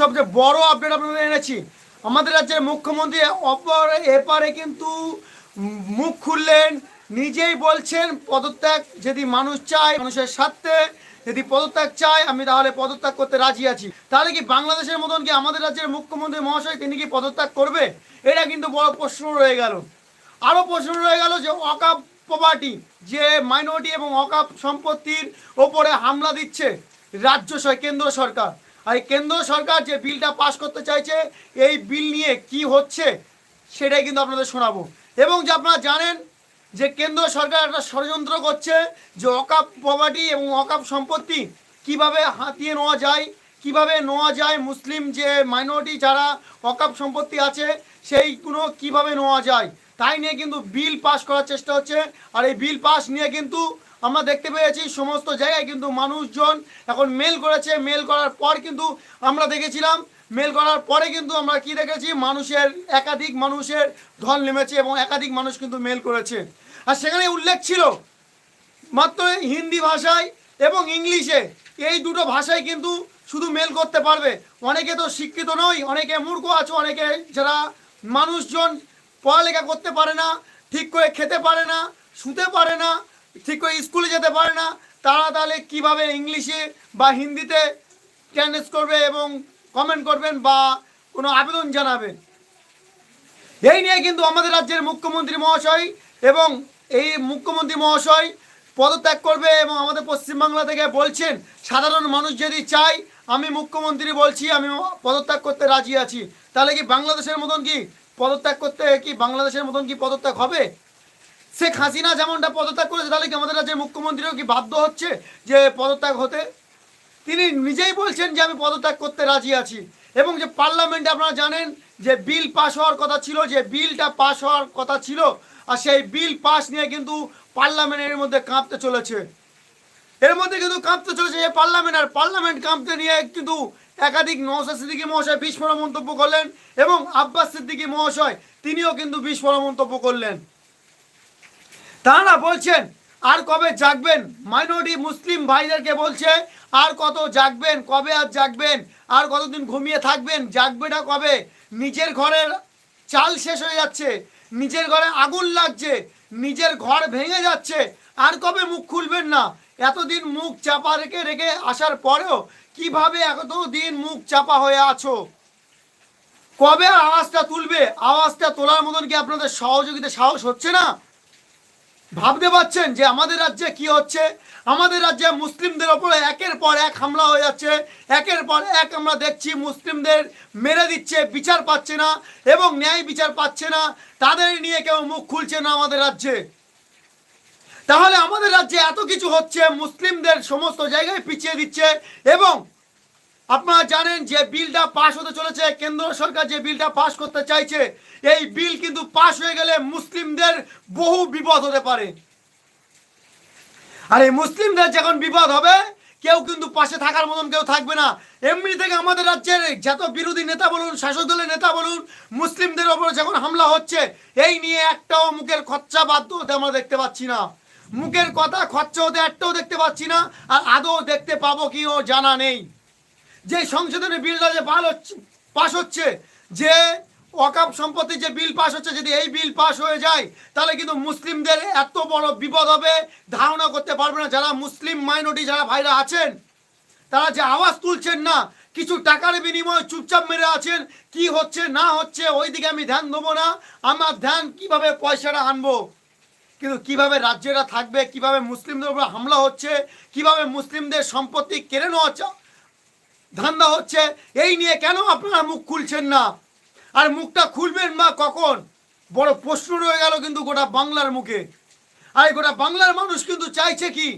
সবচেয়ে বড় আপডেট আপনাদের এনেছি। আমাদের রাজ্যের মুখ্যমন্ত্রী অপর এপারে কিন্তু মুখ খুললেন, নিজেই বলছেন পদত্যাগ যদি মানুষ চায় মানুষের স্বার্থে, যদি পদত্যাগ চায় আমি তাহলে পদত্যাগ করতে রাজি আছি। তাহলে কি বাংলাদেশের মতন কি আমাদের রাজ্যের মুখ্যমন্ত্রী মহাশয় তিনি কি পদত্যাগ করবে? এটা কিন্তু বড় প্রশ্ন রয়ে গেল। আরও প্রশ্ন রয়ে গেল যে অকাপ প্রপার্টি, যে মাইনরিটি এবং অকাপ সম্পত্তির ওপরে হামলা দিচ্ছে রাজ্য কেন্দ্র সরকার আর কেন্দ্র সরকার যে বিলটা পাশ করতে চাইছে, এই বিল নিয়ে কি হচ্ছে সেটাই কিন্তু আপনাদের শোনাবো। এবং যে আপনারা জানেন যে কেন্দ্র সরকার একটা ষড়যন্ত্র করছে যে অকাপ প্রপার্টি এবং অকাপ সম্পত্তি কীভাবে হাতিয়ে নেওয়া যায়, কীভাবে নেওয়া যায় মুসলিম যে মাইনরিটি যারা অকাপ সম্পত্তি আছে, সেইগুলো কীভাবে নেওয়া যায়, তাই নিয়ে কিন্তু বিল পাস করার চেষ্টা হচ্ছে। আর এই বিল পাস নিয়ে কিন্তু আমরা দেখতে পেয়েছি সমস্ত জায়গায় কিন্তু মানুষজন এখন মেল করেছে। মেল করার পর কিন্তু আমরা দেখেছিলাম মেল করার পরে কিন্তু আমরা কি দেখেছি? মানুষের, একাধিক মানুষের ধন নেমেছে এবং একাধিক মানুষ কিন্তু মেল করেছে। আর সেখানে উল্লেখ ছিল, মাত্র হিন্দি ভাষায় এবং ইংলিশে। এই দুটো ভাষায় কিন্তু শুধু মেল করতে পারবে। অনেকে তো শিক্ষিত নয় অনেকে মূর্খ আছে, অনেকে যারা মানুষজন পড়ালেখা করতে পারে না, ঠিক করে খেতে পারে না, শুতে পারে না। ঠিক করে স্কুলে যেতে পারে না, তারা তাহলে কীভাবে ইংলিশে বা হিন্দিতে ট্রান্সলেট করবে এবং কমেন্ট করবেন বা কোনো আবেদন জানাবেন? এই নিয়ে কিন্তু আমাদের রাজ্যের মুখ্যমন্ত্রী মহাশয় এবং এই মুখ্যমন্ত্রী মহাশয় পদত্যাগ করবে এবং আমাদের পশ্চিমবাংলা থেকে বলছেন, সাধারণ মানুষ যদি চায়, আমি মুখ্যমন্ত্রী বলছি, আমি পদত্যাগ করতে রাজি আছি। তাহলে কি বাংলাদেশের মতন কি পদত্যাগ করতে, কি বাংলাদেশের মতন কি পদত্যাগ হবে? শেখ হাসিনা যেমনটা পদত্যাগ করেছে, তাহলে কি আমাদের রাজ্যের মুখ্যমন্ত্রীও কি বাধ্য হচ্ছে যে পদত্যাগ হতে? তিনি নিজেই বলছেন যে আমি পদত্যাগ করতে রাজি আছি। এবং যে পার্লামেন্টে আপনারা জানেন যে বিল পাস হওয়ার কথা ছিল, যে বিলটা পাস হওয়ার কথা ছিল, আর সেই বিল পাস নিয়ে কিন্তু পার্লামেন্টের মধ্যে কাঁপতে চলেছে। এর মধ্যে কিন্তু কাঁপতে চলেছে এই পার্লামেন্ট, আর পার্লামেন্ট কাঁপতে নিয়ে কিন্তু একাধিক নওশাদ সিদ্দিকী মহাশয় বিস্ফোরক মন্তব্য করলেন এবং আব্বাস সিদ্দিকী মহাশয় তিনিও কিন্তু বিস্ফোরক মন্তব্য করলেন। তারা বলছেন, আর কবে জাগবেন? মাইনরিটি মুসলিম ভাইদেরকে বলছে, আর কত জাগবেন? কবে আর জাগবেন? আর কতদিন ঘুমিয়ে থাকবেন? জাগবে না কবে? নিজের ঘরের চাল শেষ হয়ে যাচ্ছে, নিজের ঘরে আগুন লাগছে, নিজের ঘর ভেঙে যাচ্ছে। আর কবে মুখ খুলবেন না? এতদিন মুখ চাপা রেখে রেখে আসার পরেও কীভাবে এতদিন মুখ চাপা হয়ে আছো? কবে আওয়াজটা তুলবে? আওয়াজটা তোলার মতন কি আপনাদের সহযোগিতা সাহস হচ্ছে না? ভাবতে পারছেন যে আমাদের রাজ্যে কি হচ্ছে? আমাদের রাজ্যে মুসলিমদের ওপরে একের পর এক হামলা হয়ে যাচ্ছে। একের পর এক আমরা দেখছি মুসলিমদের মেরে দিচ্ছে, বিচার পাচ্ছে না এবং ন্যায় বিচার পাচ্ছে না। তাদের নিয়ে কেউ মুখ খুলছে না আমাদের রাজ্যে। তাহলে আমাদের রাজ্যে এত কিছু হচ্ছে, মুসলিমদের সমস্ত জায়গায় পিছিয়ে দিচ্ছে এবং আপনারা জানেন যে বিলটা পাশ হতে চলেছে, কেন্দ্র সরকার যে বিলটা পাশ করতে চাইছে, এই বিল কিন্তু পাশ হয়ে গেলে মুসলিমদের বহু বিপদ হতে পারে। আর এই মুসলিমদের যখন বিপদ হবে, কেউ কিন্তু পাশে থাকার মতন কেউ থাকবে না। এমনি থেকে আমাদের রাজ্যের যত বিরোধী নেতা বলুন, শাসক দলের নেতা বলুন, মুসলিমদের ওপরে যখন হামলা হচ্ছে, এই নিয়ে একটাও মুখের খরচা বাধ্য হতে আমরা দেখতে পাচ্ছি না। মুখের কথা খরচা হতে একটাও দেখতে পাচ্ছি না, আর আদৌ দেখতে পাবো কি ও জানা নেই। যে সংশোধনী বিলটা যে পাল হচ্ছে, পাশ হচ্ছে, যে ওয়াকাপ সম্পত্তি যে বিল পাস হচ্ছে, যদি এই বিল পাস হয়ে যায়, তাহলে কিন্তু মুসলিমদের এত বড় বিপদ হবে, ধারণা করতে পারবে না যারা মুসলিম মাইনরিটি যারা ভাইরা আছেন। তারা যে আওয়াজ তুলছেন না, কিছু টাকার বিনিময়ে চুপচাপ মেরে আছেন, কি হচ্ছে, না হচ্ছে ওই দিকে আমি ধ্যান দেবো না, আমার ধ্যান কীভাবে পয়সাটা আনব? কিন্তু কীভাবে রাজ্যেরা থাকবে, কীভাবে মুসলিমদের উপর হামলা হচ্ছে, কীভাবে মুসলিমদের সম্পত্তি কেড়ে নেওয়া ধান্দা হচ্ছে, এই নিয়ে কেন আপনারা মুখ খুলছেন না? আর মুখটা খুলবেন মা কখন? বড় প্রশ্ন রয়ে গেল কিন্তু গোটা বাংলার মুখে। আর গোটা বাংলার মানুষ কিন্তু চাইছে কি?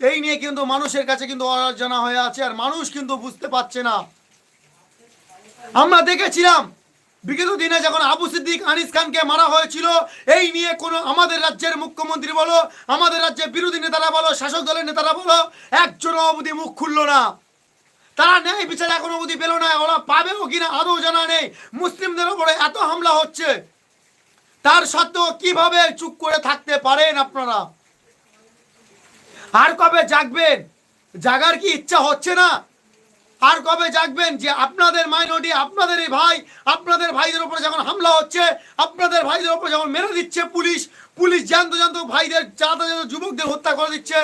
এই নিয়ে কিন্তু মানুষের কাছে কিন্তু অজানা হয়ে আছে আর মানুষ কিন্তু বুঝতে পারছে না। আমরা দেখেছিলাম, বিগত দিনে যখন আবু সিদ্দিক আনিস খানকে মারা হয়েছিল, এই নিয়ে কোনো আমাদের রাজ্যের মুখ্যমন্ত্রী বলো, আমাদের রাজ্যের বিরোধী নেতারা বলো, শাসক দলের নেতারা বলো, একজনও অবধি মুখ খুললো না। তারা ন্যায় বিচার এখনও অবধি পেল না, ওরা পাবেও কিনা আদৌ জানা নেই। মুসলিমদের উপরে এত হামলা হচ্ছে। তার সত্ত্বেও কীভাবে চুপ করে থাকতে পারেন আপনারা? আর কবে জাগবেন? জাগার কি ইচ্ছা হচ্ছে না? আর কবে জাগবেন যে আপনাদের মাইনরিটি আপনাদেরই ভাই, আপনাদের ভাইদের উপরে যখন হামলা হচ্ছে, আপনাদের ভাইদের উপরে যখন মেরে দিচ্ছে পুলিশ পুলিশ জানতো জানতো ভাইদের যাতে যুবকদের হত্যা করে দিচ্ছে।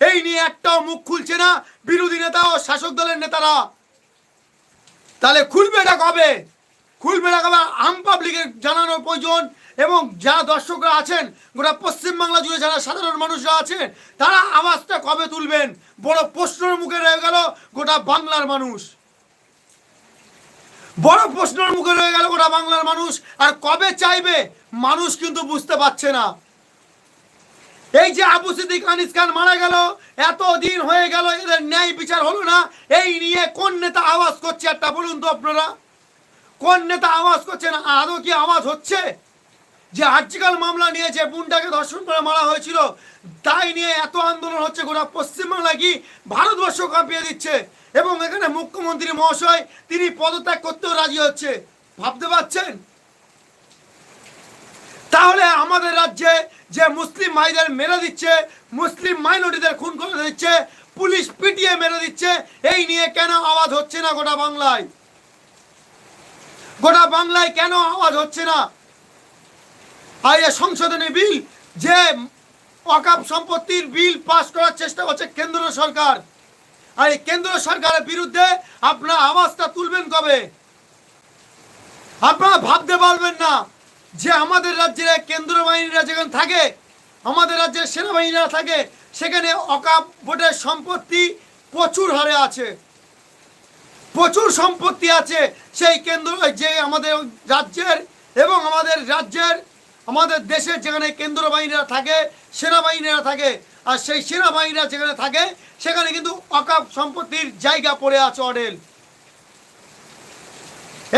এই নিয়ে একটাও মুখ খুলছে না বিরোধী নেতা ও শাসক দলের নেতারা। তাহলে খুলবে এটা কবে? খুলবে এটা কবে? আম পাবলিকের জানানোর প্রয়োজন এবং যা দর্শকরা আছেন, গোটা পশ্চিমবাংলা জুড়ে যারা সাধারণ মানুষরা আছেন, তারা আওয়াজটা কবে তুলবেন? বড় প্রশ্নের মুখে রয়ে গেল গোটা বাংলার মানুষ। বড় প্রশ্নের মুখে রয়ে গেল গোটা বাংলার মানুষ। আর কবে চাইবে? মানুষ কিন্তু বুঝতে পারছে না। এই যে আবু সিদ্দিক আনিস খান মারা গেল এত দিন হয়ে গেল, এদের ন্যায় বিচার হলো না। এই নিয়ে কোন নেতা আওয়াজ করছে একটা বলুন তো আপনারা? কোন নেতা আওয়াজ করছে না? আদৌ কি আওয়াজ হচ্ছে? যে আর্জিকাল মামলা নিয়ে যে বোনটাকে ধর্ষণ করে মারা হয়েছিল, তাই নিয়ে এত আন্দোলন হচ্ছে গোটা পশ্চিমবাংলা কি ভারতবর্ষ কাঁপিয়ে দিচ্ছে। এবং এখানে মুখ্যমন্ত্রী মহাশয়, তিনি পদত্যাগ করতেও রাজি হচ্ছে। ভাবতে পারছেন? তাহলে আমাদের রাজ্যে যে মুসলিম ভাইদের মেরে দিচ্ছে, মুসলিম মাইনরিটিদের খুন করে দিচ্ছে, পুলিশ পিটিয়ে মেরে দিচ্ছে, এই নিয়ে কেন আওয়াজ হচ্ছে না গোটা বাংলায়? গোটা বাংলায় কেন আওয়াজ হচ্ছে না? আর এই সংশোধনী বিল যে অকাপ সম্পত্তির বিল পাস করার চেষ্টা করছে কেন্দ্র সরকার, আর এই কেন্দ্র সরকারের বিরুদ্ধে আপনারা আওয়াজটা তুলবেন কবে? আপনারা ভাবতে পারবেন না। যে আমাদের রাজ্যের কেন্দ্র বাহিনীরা যেখানে থাকে, আমাদের রাজ্যের সেনাবাহিনীরা থাকে, সেখানে অকাপ ভোটের সম্পত্তি প্রচুর হারে আছে। প্রচুর সম্পত্তি আছে সেই কেন্দ্র যে আমাদের রাজ্যের এবং আমাদের রাজ্যের, আমাদের দেশের যেখানে কেন্দ্র বাহিনীরা থাকে, সেনাবাহিনীরা থাকে, আর সেই সেনাবাহিনীরা যেখানে থাকে, সেখানে কিন্তু অকাপ সম্পত্তির জায়গা পড়ে আছে অডেল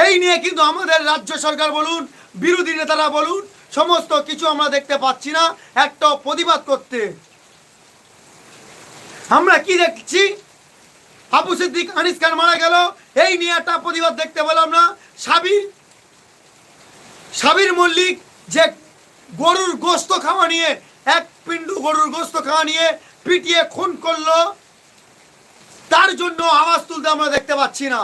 এই নিয়ে কিন্তু আমাদের রাজ্য সরকার বলুন বিরোধী নেতারা বলুন, সমস্ত কিছু আমরা দেখতে পাচ্ছি না, একটা প্রতিবাদ করতে। আমরা কি দেখছি? আবু সিদ্দিক আনিস খান মারা গেল, এই নিয়ে একটা প্রতিবাদ দেখতে পেলাম না। সাবির সাবির মল্লিক যে গরুর গোস্ত খাওয়া নিয়ে, এক পিন্ডু গরুর গোস্ত খাওয়া নিয়ে পিটিয়ে খুন করল, তার জন্য আওয়াজ তুলতে আমরা দেখতে পাচ্ছি না।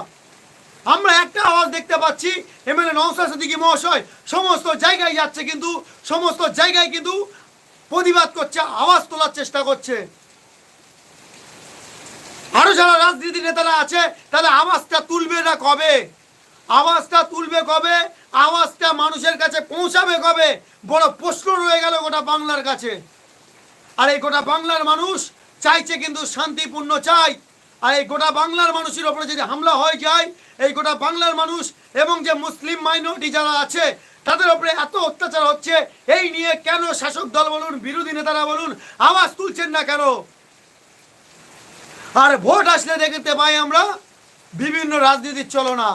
আমরা একটা আওয়াজ দেখতে পাচ্ছি, এমএলএ নওসাদ সিদ্দিকী মহাশয়? সমস্ত জায়গায় যাচ্ছে কিন্তু, সমস্ত জায়গায় কিন্তু প্রতিবাদ করছে, আওয়াজ তোলার চেষ্টা করছে। আরও যারা রাজনীতি নেতারা আছে তাহলে আওয়াজটা তুলবে না কবে? আওয়াজটা তুলবে কবে? আওয়াজটা মানুষের কাছে পৌঁছাবে কবে? বড় প্রশ্ন রয়ে গেল গোটা বাংলার কাছে। আর এই গোটা বাংলার মানুষ চাইছে কিন্তু শান্তিপূর্ণ চাই। আর এই গোটা বাংলার মানুষের ওপরে যদি হামলা হয়ে যায়, এই গোটা বাংলার মানুষ এবং যে মুসলিম মাইনরিটি যারা আছে, তাদের ওপরে এত অত্যাচার হচ্ছে, এই নিয়ে কেন শাসক দল বলুন, বিরোধী নেতারা বলুন, আওয়াজ তুলছেন না কেন? আর ভোট আসলে দেখতে পাই আমরা, বিভিন্ন রাজনীতির চলনা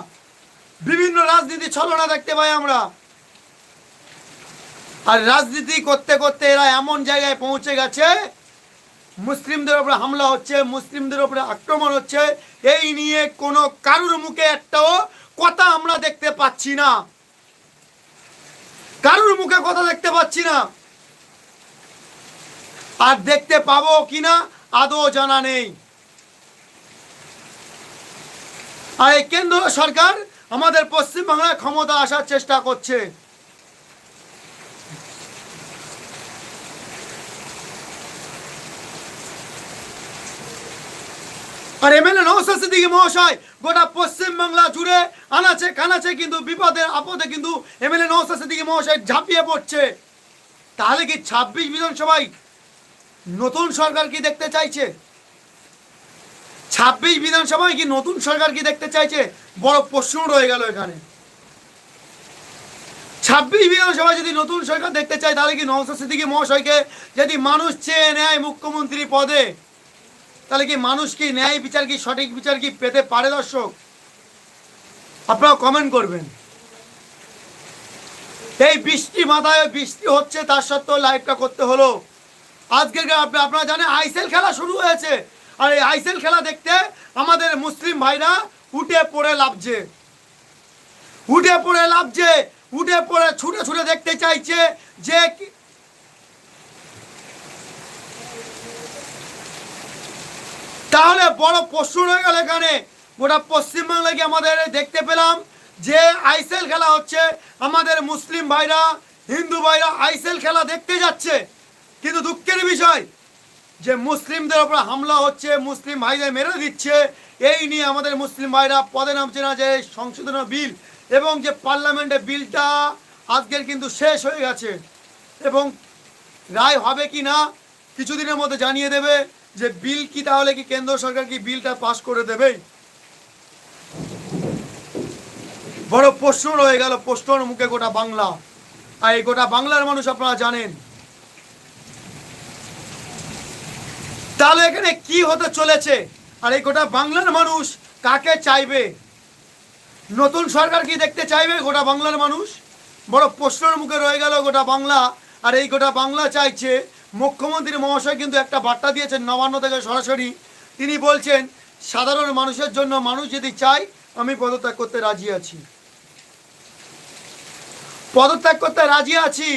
বিভিন্ন রাজনীতি ছলনা দেখতে পাই আমরা। আর রাজনীতি করতে করতে এরা এমন জায়গায় পৌঁছে গেছে মুসলিমদের উপরে হামলা হচ্ছে, মুসলিমদের উপরে আক্রমণ হচ্ছে, এই নিয়ে কোনো কারুর মুখে একটাও কথা আমরা দেখতে পাচ্ছি না। কারুর মুখে কথা দেখতে পাচ্ছি না। আর দেখতে পাবো কিনা আদৌ জানা নেই। আর এই কেন্দ্র সরকার আমাদের পশ্চিমবাংলায় ক্ষমতা আসার চেষ্টা করছে। আর এমএলএ নওসাদ সিদ্দিকী মহাশয় গোটা পশ্চিমবাংলা জুড়ে আনাচে কানাচে কিন্তু বিপদের আপদে কিন্তু এমএলএ নওসাদ সিদ্দিকী মহাশয় ঝাঁপিয়ে পড়ছে। তাহলে কি ছাব্বিশ বিধানসভায় নতুন সরকার কি দেখতে চাইছে? ছাব্বিশ বিধানসভায় কি নতুন সরকার কি দেখতে চাইছে? বড় প্রশ্ন রয়ে গেল এখানে। ছাব্বিশ বিধানসভায় যদি নতুন সরকার দেখতে চায়, তাহলে কি নওসাদ মহাশয়কে যদি মানুষ চেয়ে নেয় মুখ্যমন্ত্রী পদে? তাহলে কি মানুষ কি ন্যায় বিচার কি, সঠিক বিচার কি পেতে পারে দর্শক? আপনারা কমেন্ট করবেন। এই বৃষ্টি মাথায়, বৃষ্টি হচ্ছে, তার সত্ত্বেও লাইভটা করতে হলো। আজকের আপনারা জানেন আইসেল খেলা শুরু হয়েছে। আর এই আইসেল খেলা দেখতে আমাদের মুসলিম ভাইরা উঠে পড়ে লাভছে উঠে পড়ে লাভছে উঠে পড়ে ছুটে ছুটে দেখতে চাইছে যে তাহলে বড় প্রশ্ন হয়ে গেল এখানে। গোটা পশ্চিমবাংলায় কি আমাদের দেখতে পেলাম যে আইসেল খেলা হচ্ছে, আমাদের মুসলিম ভাইরা, হিন্দু ভাইরা আইসেল খেলা দেখতে যাচ্ছে। কিন্তু দুঃখের বিষয়, যে মুসলিমদের ওপর হামলা হচ্ছে, মুসলিম ভাইদের মেরে দিচ্ছে, এই নিয়ে আমাদের মুসলিম ভাইরা পদে নামছে না যে সংশোধন বিল, এবং যে পার্লামেন্টে বিলটা আজকের কিন্তু শেষ হয়ে গেছে। এবং রায় হবে কি না, কিছুদিনের মধ্যে জানিয়ে দেবে। যে বিল কি তাহলে কি কেন্দ্র সরকার কি বিলটা পাস করে দেবে বড় প্রশ্ন রয়ে গেল, প্রশ্নর মুখে গোটা বাংলা। আর এই গোটা বাংলার মানুষ আপনারা জানেন। তাহলে এখানে কি হতে চলেছে? আর এই গোটা বাংলার মানুষ কাকে চাইবে? নতুন সরকার কি দেখতে চাইবে গোটা বাংলার মানুষ? বড় প্রশ্নের মুখে রয়ে গেল গোটা বাংলা। আর এই গোটা বাংলা চাইছে মুখ্যমন্ত্রী মহাশয় কিন্তু একটা বার্তা দিয়েছেন নবান্ন থেকে সরাসরি। তিনি বলছেন, সাধারণ মানুষের জন্য মানুষ যদি চায়, আমি পদত্যাগ করতে রাজি আছি। পদত্যাগ করতে রাজি আছি।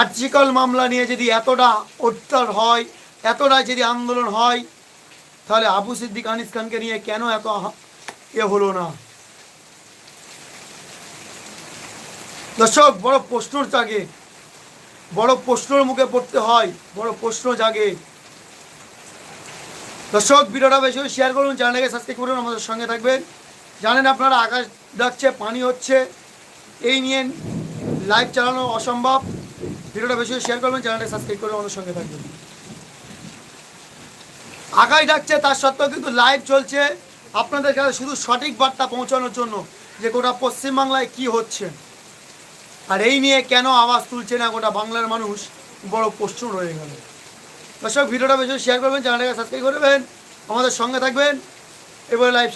আর্জিকল মামলা নিয়ে যদি এতটা অত্যার হয় এতটা যদি আন্দোলন হয়, তাহলে আবু সিদ্দিক আনিস খানকে নিয়ে কেন এত এ হলো না? দর্শক, বড় প্রশ্নর জাগে বড় প্রশ্নর মুখে পড়তে হয়, বড় প্রশ্ন জাগে। দর্শক, ভিডিওটা বেশি শেয়ার করুন চ্যানেলটাকে সাবস্ক্রাইব করুন, আমাদের সঙ্গে থাকবেন। জানেন আপনারা, আকাশ ডাকছে, পানি হচ্ছে। এই নিয়ে লাইভ চালানো অসম্ভব। ভিডিওটা বেশি শেয়ার করবেন চ্যানেলটা সাবস্ক্রাইব করুন, আমাদের সঙ্গে থাকবেন। আকাশ ডাকছে, তার সত্ত্বেও কিন্তু লাইভ চলছে। আপনাদের কাছে শুধু সঠিক বার্তা পৌঁছানোর জন্য যে গোটা পশ্চিমবাংলায় কি হচ্ছে। আর এই নিয়ে কেন আওয়াজ তুলছে না গোটা বাংলার মানুষ? বড় প্রশ্ন রয়ে গেল। দর্শক, ভিডিওটা বেশি শেয়ার করবেন চ্যানেলটাকে সাবস্ক্রাইব করবেন আমাদের সঙ্গে থাকবেন। এবারে লাইভ